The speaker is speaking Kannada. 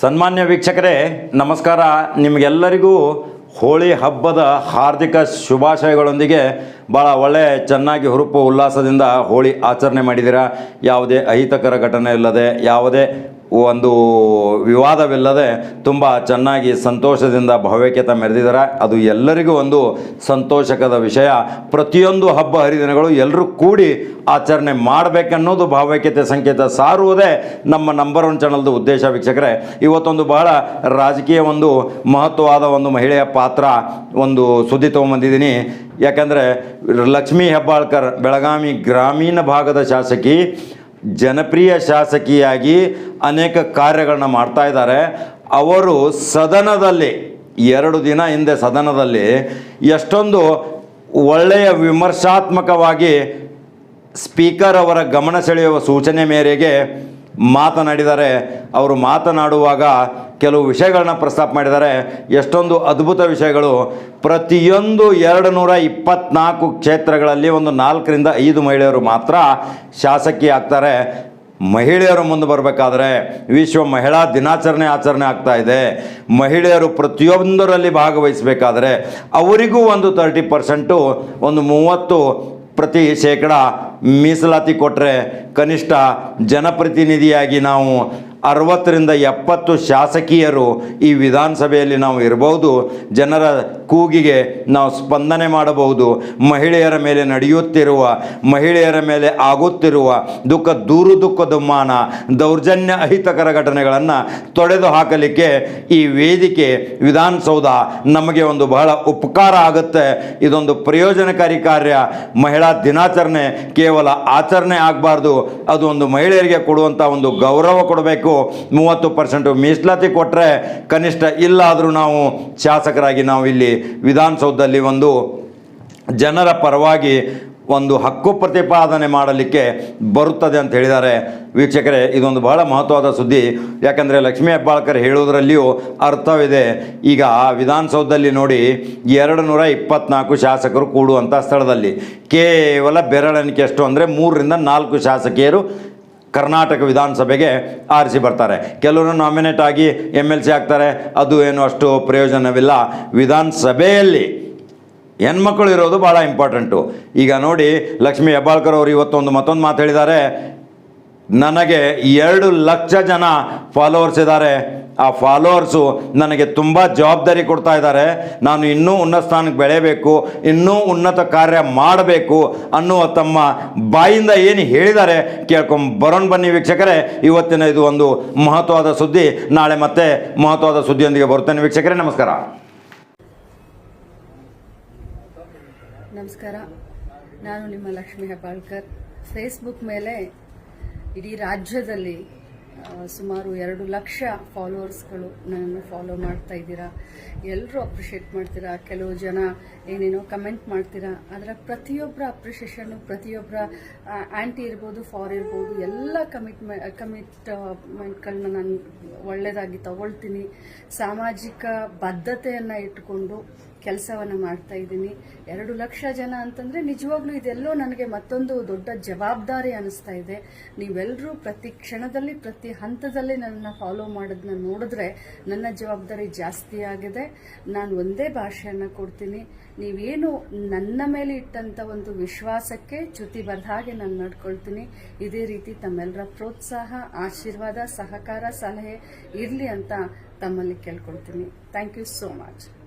ಸನ್ಮಾನ್ಯ ವೀಕ್ಷಕರೇ, ನಮಸ್ಕಾರ. ನಿಮಗೆಲ್ಲರಿಗೂ ಹೋಳಿ ಹಬ್ಬದ ಹಾರ್ದಿಕ ಶುಭಾಶಯಗಳೊಂದಿಗೆ ಭಾಳ ಒಳ್ಳೆ ಚೆನ್ನಾಗಿ ಹುರುಪು ಉಲ್ಲಾಸದಿಂದ ಹೋಳಿ ಆಚರಣೆ ಮಾಡಿದ್ದೀರಾ? ಯಾವುದೇ ಅಹಿತಕರ ಘಟನೆ ಇಲ್ಲದೆ, ಯಾವುದೇ ಒಂದು ವಿವಾದವಿಲ್ಲದೆ ತುಂಬ ಚೆನ್ನಾಗಿ ಸಂತೋಷದಿಂದ ಭಾವೈಕ್ಯತೆ ಮೆರೆದಿದ್ದಾರೆ ಅದು ಎಲ್ಲರಿಗೂ ಒಂದು ಸಂತೋಷಕದ ವಿಷಯ. ಪ್ರತಿಯೊಂದು ಹಬ್ಬ ಹರಿದಿನಗಳು ಎಲ್ಲರೂ ಕೂಡಿ ಆಚರಣೆ ಮಾಡಬೇಕನ್ನೋದು ಭಾವೈಕ್ಯತೆ ಸಂಕೇತ. ಸಾರುವುದೇ ನಮ್ಮ ನಂಬರ್ ಒನ್ ಚಾನಲ್ದು ಉದ್ದೇಶ ವೀಕ್ಷಕರೇ. ಇವತ್ತೊಂದು ಬಹಳ ರಾಜಕೀಯ ಒಂದು ಮಹತ್ವವಾದ ಒಂದು ಮಹಿಳೆಯ ಪಾತ್ರ ಒಂದು ಸುದ್ದಿ ತೊಗೊಂಬಂದಿದ್ದೀನಿ. ಯಾಕಂದರೆ ಲಕ್ಷ್ಮೀ ಹೆಬ್ಬಾಳ್ಕರ್, ಬೆಳಗಾವಿ ಗ್ರಾಮೀಣ ಭಾಗದ ಶಾಸಕಿ ಜನಪ್ರಿಯ ಶಾಸಕಿಯಾಗಿ ಅನೇಕ ಕಾರ್ಯಗಳನ್ನ ಮಾಡ್ತಾ ಇದ್ದಾರೆ. ಅವರು ಸದನದಲ್ಲಿ, ಎರಡು ದಿನ ಹಿಂದೆ ಸದನದಲ್ಲಿ ಎಷ್ಟೊಂದು ಒಳ್ಳೆಯ ವಿಮರ್ಶಾತ್ಮಕವಾಗಿ ಸ್ಪೀಕರ್ ಅವರ ಗಮನ ಸೆಳೆಯುವ ಸೂಚನೆ ಮೇರೆಗೆ ಮಾತನಾಡಿದ್ದಾರೆ ಅವರು ಮಾತನಾಡುವಾಗ ಕೆಲವು ವಿಷಯಗಳನ್ನ ಪ್ರಸ್ತಾಪ ಮಾಡಿದ್ದಾರೆ. ಎಷ್ಟೊಂದು ಅದ್ಭುತ ವಿಷಯಗಳು. ಪ್ರತಿಯೊಂದು ಎರಡು ನೂರ ಇಪ್ಪತ್ನಾಲ್ಕು ಕ್ಷೇತ್ರಗಳಲ್ಲಿ ಒಂದು ನಾಲ್ಕರಿಂದ ಐದು ಮಹಿಳೆಯರು ಮಾತ್ರ ಶಾಸಕಿ ಆಗ್ತಾರೆ. ಮಹಿಳೆಯರು ಮುಂದೆ ಬರಬೇಕಾದ್ರೆ ವಿಶ್ವ ಮಹಿಳಾ ದಿನಾಚರಣೆ ಆಚರಣೆ ಆಗ್ತಾ ಇದೆ. ಮಹಿಳೆಯರು ಪ್ರತಿಯೊಂದರಲ್ಲಿ ಭಾಗವಹಿಸಬೇಕಾದ್ರೆ ಅವರಿಗೂ ಒಂದು ತರ್ಟಿ ಪರ್ಸೆಂಟು, ಒಂದು ಮೂವತ್ತು ಪ್ರತಿ ಶೇಕಡ ಮೀಸಲಾತಿ ಕೊಟ್ಟರೆ ಕನಿಷ್ಠ ಜನಪ್ರತಿನಿಧಿಯಾಗಿ ನಾವು ಅರವತ್ತರಿಂದ ಎಪ್ಪತ್ತು ಶಾಸಕಿಯರು ಈ ವಿಧಾನಸಭೆಯಲ್ಲಿ ನಾವು ಇರಬಹುದು ಜನರ ಕೂಗಿಗೆ ನಾವು ಸ್ಪಂದನೆ ಮಾಡಬಹುದು. ಮಹಿಳೆಯರ ಮೇಲೆ ನಡೆಯುತ್ತಿರುವ, ಮಹಿಳೆಯರ ಮೇಲೆ ಆಗುತ್ತಿರುವ ದುಃಖ ದೂರು ದುಃಖ ದುಮ್ಮಾನ ದೌರ್ಜನ್ಯ ಅಹಿತಕರ ಘಟನೆಗಳನ್ನು ತೊಡೆದು ಹಾಕಲಿಕ್ಕೆ ಈ ವೇದಿಕೆ ವಿಧಾನಸೌಧ ನಮಗೆ ಒಂದು ಬಹಳ ಉಪಕಾರ ಆಗುತ್ತೆ. ಇದೊಂದು ಪ್ರಯೋಜನಕಾರಿ ಕಾರ್ಯ. ಮಹಿಳಾ ದಿನಾಚರಣೆ ಕೇವಲ ಆಚರಣೆ ಆಗಬಾರ್ದು. ಅದು ಒಂದು ಮಹಿಳೆಯರಿಗೆ ಕೊಡುವಂಥ ಒಂದು ಗೌರವ ಕೊಡಬೇಕು. ಮೂವತ್ತು ಪರ್ಸೆಂಟು ಮೀಸಲಾತಿ ಕೊಟ್ಟರೆ ಕನಿಷ್ಠ ಇಲ್ಲಾದರೂ ನಾವು ಶಾಸಕರಾಗಿ ನಾವು ಇಲ್ಲಿ ವಿಧಾನಸೌಧದಲ್ಲಿ ಒಂದು ಜನರ ಪರವಾಗಿ ಒಂದು ಹಕ್ಕು ಪ್ರತಿಪಾದನೆ ಮಾಡಲಿಕ್ಕೆ ಬರುತ್ತದೆ ಅಂತ ಹೇಳಿದ್ದಾರೆ. ವೀಕ್ಷಕರೇ, ಇದೊಂದು ಬಹಳ ಮಹತ್ವದ ಸುದ್ದಿ. ಯಾಕಂದರೆ ಲಕ್ಷ್ಮೀ ಹೆಬ್ಬಾಳ್ಕರ್ ಹೇಳುವುದರಲ್ಲಿಯೂ ಅರ್ಥವಿದೆ. ಈಗ ವಿಧಾನಸೌಧದಲ್ಲಿ ನೋಡಿ ಎರಡು ನೂರ ಇಪ್ಪತ್ನಾಲ್ಕು ಶಾಸಕರು ಕೂಡುವಂಥ ಸ್ಥಳದಲ್ಲಿ. ಕೇವಲ ಬೆರಳೆಣಿಕೆ ಎಷ್ಟು ಅಂದರೆ ಮೂರರಿಂದ ನಾಲ್ಕು ಶಾಸಕಿಯರು ಕರ್ನಾಟಕ ವಿಧಾನಸಭೆಗೆ ಆರಿಸಿ ಬರ್ತಾರೆ. ಕೆಲವರು ನಾಮಿನೇಟ್ ಆಗಿ ಎಂ ಎಲ್ ಸಿ ಆಗ್ತಾರೆ. ಅದು ಏನು ಅಷ್ಟು ಪ್ರಯೋಜನವಿಲ್ಲ. ವಿಧಾನಸಭೆಯಲ್ಲಿ ಹೆಣ್ಮಕ್ಳು ಇರೋದು ಭಾಳ ಇಂಪಾರ್ಟೆಂಟು ಈಗ ನೋಡಿ ಲಕ್ಷ್ಮೀ ಹೆಬ್ಬಾಳ್ಕರ್ ಅವರು ಇವತ್ತೊಂದು ಮತ್ತೊಂದು ಮಾತು ಹೇಳಿದ್ದಾರೆ. ನನಗೆ ಎರಡು ಲಕ್ಷ ಜನ ಫಾಲೋವರ್ಸ್ ಇದ್ದಾರೆ. ಆ ಫಾಲೋವರ್ಸು ನನಗೆ ತುಂಬ ಜವಾಬ್ದಾರಿ ಕೊಡ್ತಾ ಇದ್ದಾರೆ. ನಾನು ಇನ್ನೂ ಉನ್ನತ ಸ್ಥಾನಕ್ಕೆ ಬೆಳೆಯಬೇಕು, ಇನ್ನೂ ಉನ್ನತ ಕಾರ್ಯ ಮಾಡಬೇಕು ಅನ್ನುವ ತಮ್ಮ ಬಾಯಿಂದ ಏನು ಹೇಳಿದ್ದಾರೆ ಕೇಳ್ಕೊಂಡು ಬರೋಣ ಬನ್ನಿ ವೀಕ್ಷಕರೇ. ಇವತ್ತಿನ ಇದು ಒಂದು ಮಹತ್ವದ ಸುದ್ದಿ. ನಾಳೆ ಮತ್ತೆ ಮಹತ್ವದ ಸುದ್ದಿಯೊಂದಿಗೆ ಬರುತ್ತೇನೆ ವೀಕ್ಷಕರೇ. ನಮಸ್ಕಾರ. ನಮಸ್ಕಾರ. ನಾನು ನಿಮ್ಮ ಲಕ್ಷ್ಮೀ ಹೆಬ್ಬಾಳ್ಕರ್. ಫೇಸ್ಬುಕ್ ಮೇಲೆ ಇಡೀ ರಾಜ್ಯದಲ್ಲಿ ಸುಮಾರು ಎರಡು ಲಕ್ಷ ಫಾಲೋವರ್ಸ್ಗಳು ನನ್ನನ್ನು ಫಾಲೋ ಮಾಡ್ತಾ ಇದ್ದೀರಾ. ಎಲ್ಲರೂ ಅಪ್ರಿಷಿಯೇಟ್ ಮಾಡ್ತೀರಾ? ಕೆಲವು ಜನ ಏನೇನೋ ಕಮೆಂಟ್ ಮಾಡ್ತೀರಾ? ಅದರ ಪ್ರತಿಯೊಬ್ಬರ ಅಪ್ರಿಷಿಯೇಷನ್ನು ಪ್ರತಿಯೊಬ್ಬರ ಆ್ಯಂಟಿ ಇರ್ಬೋದು ಫಾರ್ ಇರ್ಬೋದು, ಎಲ್ಲ ಕಮಿಟ್ಮೆ ಕಮಿಟ್ಮೆಂಟ್ಗಳನ್ನ ನಾನು ಒಳ್ಳೆಯದಾಗಿ ತಗೊಳ್ತೀನಿ. ಸಾಮಾಜಿಕ ಬದ್ಧತೆಯನ್ನು ಇಟ್ಟುಕೊಂಡು ಕೆಲಸವನ್ನು ಮಾಡ್ತಾ ಇದ್ದೀನಿ. ಎರಡು ಲಕ್ಷ ಜನ ಅಂತಂದರೆ ನಿಜವಾಗ್ಲೂ ಇದೆಲ್ಲೋ ನನಗೆ ಮತ್ತೊಂದು ದೊಡ್ಡ ಜವಾಬ್ದಾರಿ ಅನಿಸ್ತಾ ಇದೆ. ನೀವೆಲ್ಲರೂ ಪ್ರತಿ ಕ್ಷಣದಲ್ಲಿ, ಪ್ರತಿ ಹಂತದಲ್ಲಿ ನನ್ನನ್ನು ಫಾಲೋ ಮಾಡೋದನ್ನ ನೋಡಿದ್ರೆ ನನ್ನ ಜವಾಬ್ದಾರಿ ಜಾಸ್ತಿ ಆಗಿದೆ. ನಾನು ಒಂದೇ ಭಾಷೆಯನ್ನು ಕೊಡ್ತೀನಿ. ನೀವೇನು ನನ್ನ ಮೇಲೆ ಇಟ್ಟಂತ ಒಂದು ವಿಶ್ವಾಸಕ್ಕೆ ಚ್ಯುತಿ ಬರೆದ ಹಾಗೆ ನಾನು ನಡ್ಕೊಳ್ತೀನಿ. ಇದೇ ರೀತಿ ತಮ್ಮೆಲ್ಲರ ಪ್ರೋತ್ಸಾಹ, ಆಶೀರ್ವಾದ, ಸಹಕಾರ, ಸಲಹೆ ಇರಲಿ ಅಂತ ತಮ್ಮಲ್ಲಿ ಕೇಳ್ಕೊಳ್ತೀನಿ. Thank you so much